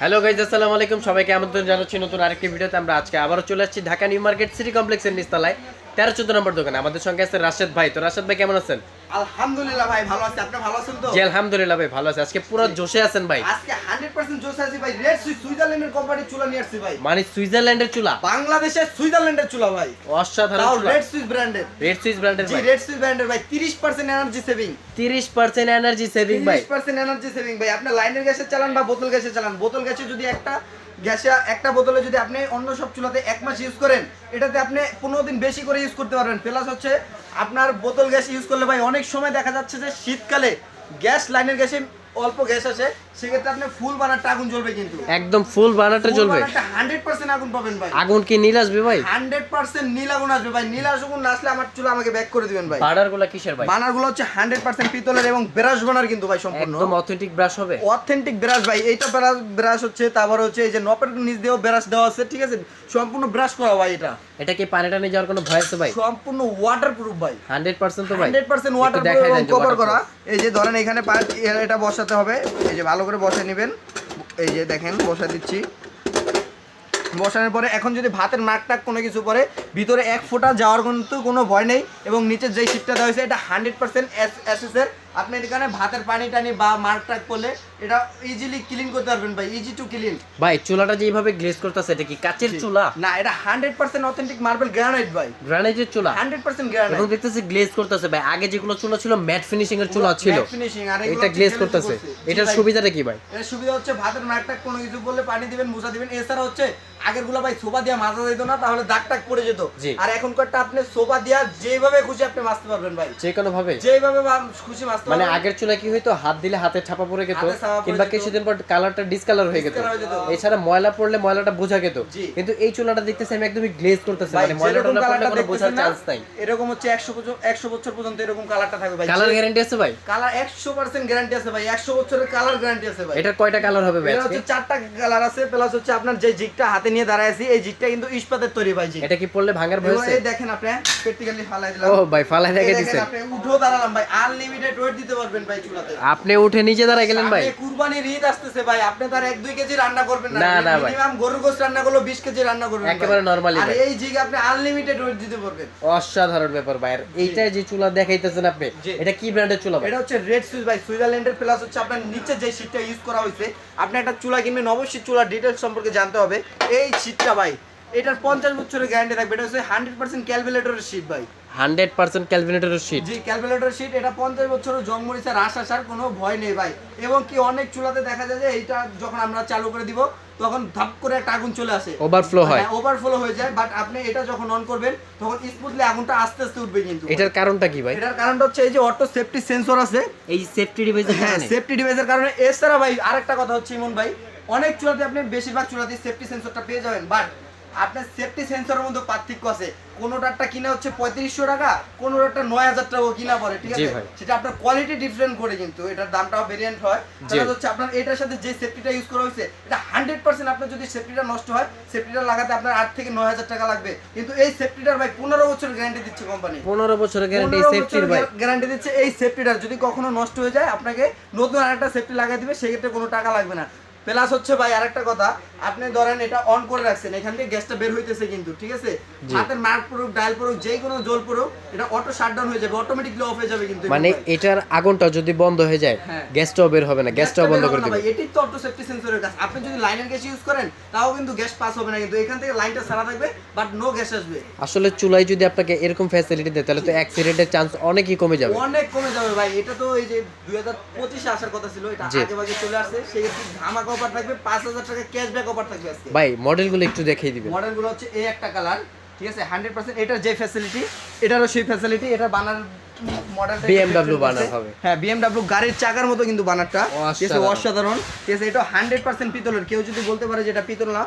Hello guys আসসালামু আলাইকুম। সবাইকে আমন্ত্রণ জানাচ্ছি নতুন আরেকটি ভিডিওতে। আমরা আজকে আবারও চলে আসছি ঢাকা নিউ মার্কেট সিটি কমপ্লেক্সের নিচতলায়। তেরো চোদ্দ নম্বর দোকানে আমাদের সঙ্গে আছে রাশেদ ভাই। তো রাশেদ ভাই, কেমন আছেন? আলহামদুলিল্লাহ ভাই ভালো আছি। আপনি ভালো আছেন তো? জি আলহামদুলিল্লাহ ভাই ভালো আছে। আজকে পুরো জোশে আছেন ভাই। আজকে 100% জোশ আছি ভাই। রেড সুইস সুইজারল্যান্ডের কোম্পানি চুলা নিয়ে আসছি ভাই। মানে সুইজারল্যান্ডের চুলা? বাংলাদেশের সুইজারল্যান্ডের চুলা ভাই। অসাধারণ চুলা। রেড সুইস ব্র্যান্ডের রেড ব্র্যান্ডের জি রেড সুইস ব্র্যান্ডের ভাই। 30% এনার্জি সেভিং তিরিশ পার্সেন্ট এনার্জি সেভিং ভাই। 30% এনার্জি সেভিং ভাই। আপনি লাইনের গ্যাসে চালান বা বোতল গ্যাসে চালান। বোতল গ্যাসে যদি একটা গ্যাসে একটা বোতলে যদি আপনি অন্য সব চুলাতে এক মাস ইউজ করেন এটাতে আপনি পনেরো দিন বেশি করে ইউজ করতে পারবেন। প্লাস হচ্ছে আপনার বোতল গ্যাস ইউজ করলে ভাই অনেক সময় দেখা যাচ্ছে যে শীতকালে গ্যাস লাইনের গ্যাসে অল্প গ্যাস আসে। সেক্ষেত্রে আপনি ফুল বানারটা আগুন জ্বলবে কিন্তু। একদম ফুল বানাটা জ্বলবে। হান্ড্রেড পার্সেন্ট আগুন পাবেন ভাই। আগুন কি নীল আসবে ভাই? হান্ড্রেড পার্সেন্ট নীল আগুন আসবে ভাই। নীল আগুন না আসলে আমার চুলা আমাকে ব্যাক করে দিবেন ভাই। কিসের ভাই? হচ্ছে হান্ড্রেড পার্সেন্ট পিতলের এবং ব্রাশ বানার কিন্তু ভাই সম্পূর্ণ। একদম অথেন্টিক ব্রাশ হবে। অথেন্টিক ব্রাশ ভাই। এইটা ব্রাশ ব্রাশ হচ্ছে তারপর হচ্ছে এই যে নপের নিচ দিয়েও ব্রাশ দেওয়া আছে ঠিক আছে? সম্পূর্ণ ব্রাশ করা ভাই এটা। এটা কি পানি টানি যাওয়ার কোনো ভয় আছে ভাই? সম্পূর্ণ ওয়াটার প্রুফ ভাই। হান্ড্রেড পার্সেন্ট তো ভাই। কভার করা। এই যে ধরেন এখানে এটা বসাতে হবে। এই যে ভালো করে বসে নেবেন। এই যে দেখেন, বসা দিচ্ছি। বসানোর পরে এখন যদি ভাতের নাক টাক কোনো কিছু পরে ভিতরে এক ফোঁটা যাওয়ার কিন্তু কোনো ভয় নেই এবং নিচের যেই সিটটা দেওয়া হয়েছে এটা হান্ড্রেড পার্সেন্ট এসএসের আপনি এখানে ভাতের পানি টানি বা মার্ক টাক করলে এটা ইজিলি ক্লিন করতে পারবেন ভাই ইজি টু ক্লিন ভাই চুলাটা যেভাবে গ্লেজ করতেছে এটা কি কাচের চুলা? না এটা hundred percent authentic marble granite ভাই। গ্রানাইটের চুলা? হান্ড্রেড পার্সেন্ট এবং গ্রানাইট দেখতেছি গ্লেজ করতেছে ভাই। আগে যেগুলো চুলা ছিল ম্যাট ফিনিশিং এর চুলা ছিল। ফিনিশিং আর এটা গ্লেজ করতেছে। এটার সুবিধাটা কি ভাই? এর সুবিধা হচ্ছে ভাতের নাকটাক কোনো কিছু করলে পানি দিবেন মুছা দিবেন। এছাড়া হচ্ছে আগেরগুলো ভাই সোফা দিয়ে মাজা যেত না তাহলে দাগ টাক পড়ে যেত। জি। আর এখনকারটা আপনি সোফা দিয়া যেভাবে খুশি আপনি মাজতে পারবেন ভাই। যে কোনো ভাবে যেভাবে খুশি মাজতে মানে আগের চুলা কি হইতো? হাত দিলে হাতে ছাপা পড়ে যেত পড়ে কিংবা কিছুদিন পর কালারটা ডিসকালার হয়ে যেত যেত। এছাড়া ময়লা পড়লে ময়লাটা বোঝা যেত কিন্তু এই চুলাটা দেখতেছি আমি একদমই গ্লেজ করতেছে মানে ময়লা যেরকম টয়লা পড়লে কালারটা কোনো বোঝার চান্স নাই। এরকম হচ্ছে একশো বছর একশো বছর পর্যন্ত এরকম কালারটা থাকবে ভাই। কালার গ্যারান্টি আছে ভাই? কালার একশো পার্সেন্ট গ্যারান্টি আছে ভাই। একশো বছরের কালার গ্যারান্টি আছে ভাই। এটার কয়টা কালার হবে ভাই এটা হচ্ছে চারটা কালার আছে প্লাস হচ্ছে আপনার যে জিগটা হাতে নিয়ে দাঁড়ায় আছি এই জিগটা কিন্তু ইস্পাতের তৈরি ভাই এটা কি পড়লে ভাঙার ভয় আছে দেখেন আপনি প্র্যাকটিক্যালি ফালাই দিলাম। ও ভাই ফালাই রেখে দিছেন আপনি উঠো দাঁড়ালাম ভাই আনলিমিটেড ওয়েট দিতে পারবেন ভাই চুলাতে। আপনি উঠে নিচে দাঁড়ায় গেলেন ভাই। সামনে কুরবানির ঈদ আসতেছে ভাই আপনি তার এক দুই কেজি রান্না করবেন না। না, ভাই। মিনিমাম গরুর গোশত রান্না করল বিশ কেজি রান্না করবেন একেবারে normally আর এই জিগ আপনি আনলিমিটেড ওয়েট দিতে পারবেন। অসাধারণ ব্যাপার ভাই। এইটা যে চুলা দেখাইতেছেন আপনি এটা কি ব্র্যান্ডের চুলা ভাই? এটা হচ্ছে রেড সুইচ ভাই সুইজারল্যান্ডের প্লাস হচ্ছে আপনার নিচে যে শীটটা ইউজ করা হয়েছে আপনি একটা চুলা কিনবেন অবশ্যই চুলা ডিটেলস সম্পর্কে জানতে হবে। এই শীটটা ভাই এটার পঞ্চাশ বছরের গ্যারান্টি থাকবে। এটা হচ্ছে হান্ড্রেড পার্সেন্ট ক্যালকুলেটরের শীট ভাই। হান্ড্রেড পার্সেন্ট ক্যালভিনেটরের শিট জি ক্যালকুলেটর শীট এটা পঞ্চাশ বছরের জং মরিচা রাস আসার কোনো ভয় নেই ভাই। এবং কি অনেক চুলাতে দেখা যায় যে এইটা যখন আমরা চালু করে দিব তখন ধাপ করে একটা আগুন চলে আসে। ওভারফ্লো হয়। ওভারফ্লো হয়ে যায় বাট আপনি এটা যখন অন করবেন তখন স্মুথলি আগুনটা আস্তে আস্তে উঠবে কিন্তু। এটার কারণটা কি ভাই? এটার কারণটা হচ্ছে এই যে অটো সেফটি সেন্সর আছে। এই সেফটি ডিভাইসের হ্যাঁ কারণে? সেফটি ডিভাইসের কারণে। এছাড়া ভাই আরেকটা কথা হচ্ছে ইমন ভাই অনেক চুলাতে আপনি বেশিরভাগ চুলাতে সেফটি সেন্সরটা পেয়ে যাবেন বাট আপনার সেফটি সেন্সরের মধ্যে পার্থক্য আছে। কোনোটারটা কিনা হচ্ছে পঁয়ত্রিশশো টাকা কোনোটারটা নয় হাজার টাকা কিনা পড়ে ঠিক আছে? সেটা আপনার কোয়ালিটি ডিফারেন্ট করে কিন্তু এটার দামটাও ভেরিয়েন্ট হয়। তাহলে হচ্ছে আপনার এটার সাথে যে সেফটিটা ইউজ করা হয়েছে এটা হান্ড্রেড পার্সেন্ট আপনার যদি সেফটিটা নষ্ট হয় সেফটিটা লাগাতে আপনার আট থেকে নয় হাজার টাকা লাগবে। কিন্তু এই সেফটিটার ভাই পনেরো বছর গ্যারান্টি দিচ্ছে কোম্পানি পনেরো বছরের গ্যারান্টি সেফটির ভাই। গ্যারান্টি দিচ্ছে এই সেফটিটার যদি কখনো নষ্ট হয়ে যায় আপনাকে নতুন আরেকটা সেফটি লাগিয়ে দিবে সেক্ষেত্রে কোনো টাকা লাগবে না। প্লাস হচ্ছে ভাই আরেকটা কথা আপনি ধরেন এটা অন করে রাখছেন এখান থেকে গ্যাসটা বের হইতেছে কিন্তু ঠিক আছে? জি। হাতের মার্ক পড়ুক ডায়াল পড়ুক যে কোনো জল পড়ুক এটা অটো শাটডাউন হয়ে যাবে অটোমেটিকলি অফ হয়ে যাবে কিন্তু মানে এটার আগুনটা যদি বন্ধ হয়ে যায় হ্যাঁ। গ্যাসটাও বের হবে না গ্যাসটাও বন্ধ করে দিবে। ভাই, এটাই তো অটো সেফটি সেন্সরের কাজ। আপনি যদি লাইনের গ্যাস ইউজ করেন তাও কিন্তু গ্যাস পাস হবে না কিন্তু এখান থেকে লাইনটা সারা থাকবে বাট নো গ্যাস আসবে। আসলে চুলায় যদি আপনাকে এরকম ফ্যাসিলিটি দেয় তাহলে তো অ্যাক্সিডেন্টের চান্স অনেকই কমে যাবে। অনেক কমে যাবে ভাই এটা তো এই যে দুই হাজার পঁচিশে আসার কথা ছিল এটা। আগে ভাগে চলে আসছে সেক্ষেত্রে ধামাকা অফার থাকবে পাঁচ হাজার টাকা ক্যাশব্যাক অফার থাকবে আজকে। ভাই মডেলগুলো একটু দেখিয়ে দিবেন। মডেলগুলো হচ্ছে এই একটা কালার ঠিক আছে? হান্ড্রেড পার্সেন্ট এটার যে ফ্যাসিলিটি এটারও সেই ফ্যাসিলিটি এটা বানার হবে। হ্যাঁ বিএমডাব্লিউ গাড়ির চাকার মতো কিন্তু বানারটা ঠিক আছে? অসাধারণ। ঠিক আছে এটা হান্ড্রেড পার্সেন্ট পিতলের। কেউ যদি বলতে পারে যে এটা পিতল না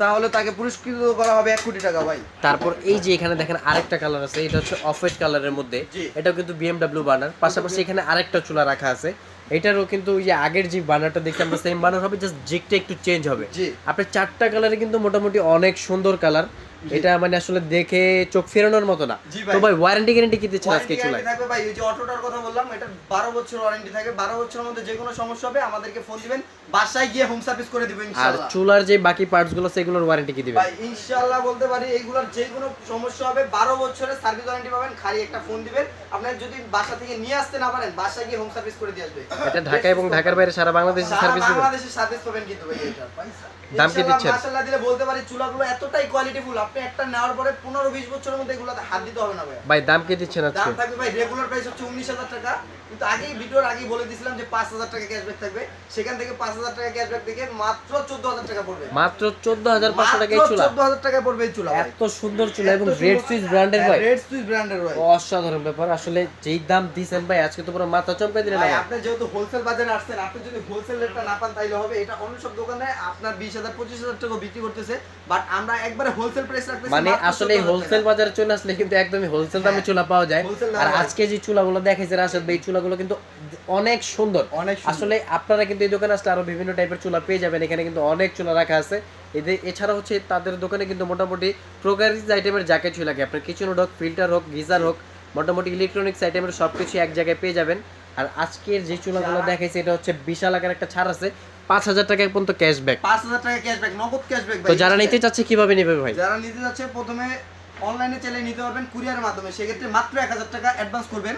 তাহলে তাকে পুরস্কৃত করা হবে এক কোটি টাকা ভাই। তারপর এই যে এখানে দেখেন আরেকটা কালার আছে এটা হচ্ছে অফ হোয়াইট কালারের মধ্যে। এটাও কিন্তু বিএমডাব্লিউ বানার। পাশাপাশি এখানে আরেকটা চুলা রাখা আছে। এটারও কিন্তু ওই যে আগের যে বানারটা দেখছি আমরা সেম বানার হবে জাস্ট জিকটা একটু চেঞ্জ হবে। আপনার চারটা কালারে কিন্তু মোটামুটি অনেক সুন্দর কালার এটা মানে আসলে দেখে চোখ ফেরানোর মতো না। তো ভাই। ওয়ারেন্টি গ্যারেন্টি কি দিচ্ছেন আজকে চুলায়? থাকবে ভাই ওই যে অটোটার কথা বললাম এটা বারো বছর ওয়ারেন্টি থাকে বারো বছরের মধ্যে যে কোনো সমস্যা হবে আমাদেরকে ফোন দিবেন বাসায় গিয়ে হোম সার্ভিস করে দিবেন আর চুলার যে বাকি পার্টসগুলো সেগুলোর ওয়ারেন্টি কি দিবেন? ভাই ইনশাআল্লাহ বলতে পারি এইগুলোর যে কোনো সমস্যা হবে বারো বছরের সার্ভিস ওয়ারেন্টি পাবেন খালি একটা ফোন দিবেন। আপনার যদি বাসা থেকে নিয়ে আসতে না পারেন বাসায় গিয়ে হোম সার্ভিস করে দিয়ে আসবে। এটা ঢাকা এবং ঢাকার বাইরে সারা বাংলাদেশে সার্ভিস দিবেন? বাংলাদেশে সার্ভিস পাবেন কিন্তু ভাই এটা। দাম কি দিচ্ছেন? মাশাআল্লাহ দিলে বলতে পারি চুলাগুলো এতটাই কোয়ালিটিফুল আপনি একটা নেওয়ার পরে পনেরো বিশ বছরের মধ্যে এগুলোতে হাত দিতে হবে না ভাই ভাই দাম কি দিচ্ছেন দাম থাকবে ভাই রেগুলার প্রাইস হচ্ছে উনিশ হাজার টাকা। কিন্তু আগেই ভিডিওর আগেই বলে দিয়েছিলাম যে পাঁচ হাজার টাকা ক্যাশব্যাক থাকবে। সেখান থেকে পাঁচ হাজার টাকা ক্যাশব্যাক থেকে মাত্র চোদ্দ হাজার টাকা পড়বে। মাত্র চোদ্দ হাজার পাঁচশো টাকা চুলা। চোদ্দ হাজার টাকা পড়বে এই চুলা এত সুন্দর চুলা এবং রেড সুইচ ব্র্যান্ডের ভাই। রেড সুইচ ব্র্যান্ডের ভাই। অসাধারণ ব্যাপার। আসলে যেই দাম দিছেন ভাই আজকে তো পুরো মাথা চমকে দিলেন ভাই আপনি যেহেতু হোলসেল বাজারে আসছেন আপনি যদি হোলসেল রেটটা না পান তাইলে হবে। এটা অন্য সব দোকানে আপনার বিশ হাজার পঁচিশ হাজার টাকা বিক্রি করতেছে। বাট আমরা একবারে হোলসেল প্রাইস রাখতেছি মানে আসলে হোলসেল বাজারে চলে আসলে কিন্তু একদমই হোলসেল দামে চুলা পাওয়া যায়। আর আজকে যে চুলাগুলো দেখাইছে রাশেদ ভাই এই চুলাগুলো কিন্তু অনেক সুন্দর। অনেক আসলে আপনারা কিন্তু এই দোকানে আসলে আরও বিভিন্ন টাইপের চুলা পেয়ে যাবেন। এখানে কিন্তু অনেক চুলা রাখা আছে। এদের এছাড়া হচ্ছে তাদের দোকানে কিন্তু মোটামুটি প্রোগ্রারিজ আইটেমের যাকে চুলা লাগে। আপনার কিচেন হোক ফিল্টার হোক গিজার হোক মোটামুটি ইলেকট্রনিক্স আইটেমের সব কিছু এক জায়গায় পেয়ে যাবেন। আর আজকের যে চুলাগুলো দেখাইছে এটা হচ্ছে বিশাল আকার একটা ছাড় আছে। পাঁচ হাজার টাকা পর্যন্ত ক্যাশব্যাক পাঁচ হাজার টাকা ক্যাশব্যাক নগদ ক্যাশব্যাক তো যারা নিতে চাচ্ছে কীভাবে নেবে ভাই? যারা নিতে যাচ্ছে প্রথমে অনলাইনে চাইলে নিতে পারবেন কুরিয়ারের মাধ্যমে। সেক্ষেত্রে মাত্র এক হাজার টাকা অ্যাডভান্স করবেন।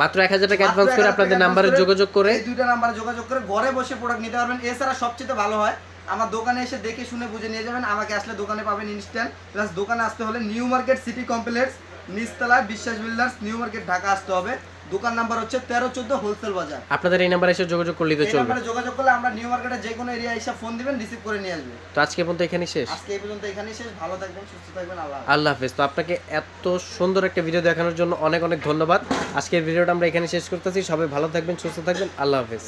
মাত্র এক হাজার টাকা অ্যাডভান্স করে আপনাদের নাম্বারে যোগাযোগ করে। এই দুইটা নাম্বারে যোগাযোগ করে ঘরে বসে প্রোডাক্ট নিতে পারবেন। এছাড়া সবচেয়ে ভালো হয় আমার দোকানে এসে দেখে শুনে বুঝে নিয়ে যাবেন আমাকে আসলে দোকানে পাবেন ইনস্ট্যান্ট প্লাস দোকানে আসতে হলে নিউ মার্কেট সিটি কমপ্লেক্স নিস্তলা Biswas builders new market Dhaka আসতে হবে। দোকান নাম্বার হচ্ছে তেরো চোদ্দ হোলসেল বাজার। আপনাদের এই নাম্বারে এসে যোগাযোগ করলে তো চলবে। যোগাযোগ করলে আমরা নিউ মার্কেটে যে কোনো এরিয়া এসে ফোন দিবেন রিসিভ করে নিয়ে আসবে। তো আজকে পর্যন্ত এখানেই শেষ? আজকে এই পর্যন্ত এখানেই শেষ। ভালো থাকবেন সুস্থ থাকবেন আল্লাহ হাফেজ। আল্লাহ হাফেজ। তো আপনাকে এত সুন্দর একটা ভিডিও দেখানোর জন্য অনেক অনেক ধন্যবাদ। আজকের ভিডিওটা আমরা এখানে শেষ করতেছি। সবাই ভালো থাকবেন সুস্থ থাকবেন। আল্লাহ হাফেজ।